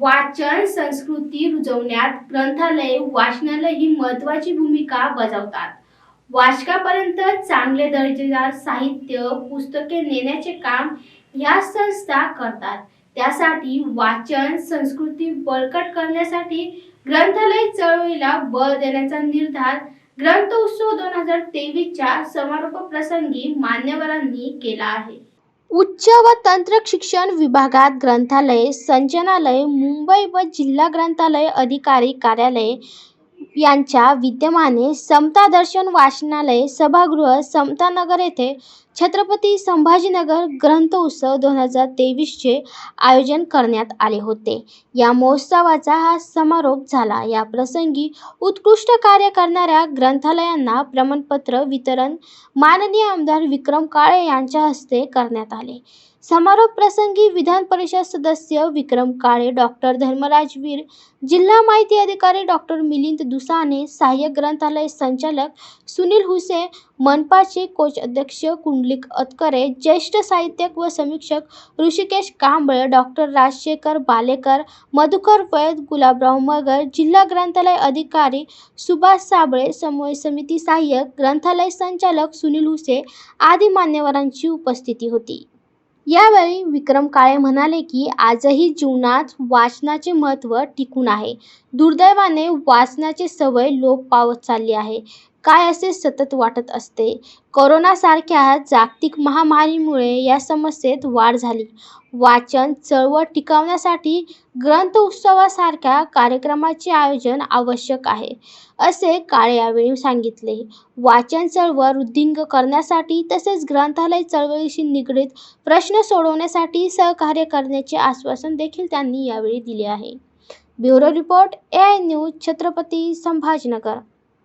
वाचन संस्कृती रुजवण्यात ग्रंथालय वाचनालय ही महत्वाची भूमिका बजावतात. वाचकापर्यंत चांगले दर्जेदार साहित्य पुस्तके नेण्याचे काम ह्या संस्था करतात. त्यासाठी वाचन संस्कृती बळकट करण्यासाठी ग्रंथालय चळवळीला बळ देण्याचा निर्धार ग्रंथ उत्सव दोन हजार तेवीसच्या समारोप प्रसंगी मान्यवरांनी केला आहे. उच्च व तंत्र शिक्षण विभागात ग्रंथालय संचनालय मुंबई व जिल्हा ग्रंथालय अधिकारी कार्यालय यांच्या विद्यमाने समता दर्शन वाचनालय सभागृह समतानगर येथे छत्रपती संभाजीनगर ग्रंथ उत्सव दोन हजार तेवीसचे आयोजन करण्यात आले होते. या महोत्सवाचा हा समारोप झाला. या प्रसंगी उत्कृष्ट कार्य करणाऱ्या ग्रंथालयांना प्रमाणपत्र वितरण माननीय आमदार विक्रम काळे यांच्या हस्ते करण्यात आले. समारोप प्रसंगी विधान परिषद सदस्य विक्रम काळे डॉक्टर धर्मराज वीर जिल्हा माहिती अधिकारी डॉक्टर मिलिंद दुसाने सहाय्यक ग्रंथालय संचालक सुनील हुसे मनपाचे कोच अध्यक्ष कुंडलिक अतकरे ज्येष्ठ साहित्यक व समीक्षक ऋषिकेश कांबळे डॉक्टर राजशेखर बालेकर मधुकर वैद गुलाबराव मगर जिल्हा ग्रंथालय अधिकारी सुभाष साबळे समन्वय समिती सहाय्यक ग्रंथालय संचालक सुनील हुसे आदी मान्यवरांची उपस्थिती होती. यावेळी विक्रम काळे म्हणाले की आजही जीवनात वाचनाचे महत्त्व टिकून आहे. दुर्दैवाने वाचनाची सवय लोप पावत चालली आहे. काय असे सतत वाटत असते? कोरोनासारख्या जागतिक महामारीमुळे या समस्येत वाढ झाली. वाचन चळवळ टिकवण्यासाठी ग्रंथ उत्सवासारख्या कार्यक्रमाचे आयोजन आवश्यक आहे असे काळे यावेळी सांगितले. वाचन चळवळ वृद्धिंग करण्यासाठी तसेच ग्रंथालय चळवळीशी निगडीत प्रश्न सोडवण्यासाठी सहकार्य करण्याचे आश्वासन देखील त्यांनी यावेळी दिले आहे. Bureau report A I news Chhatrapati Sambhajinagar.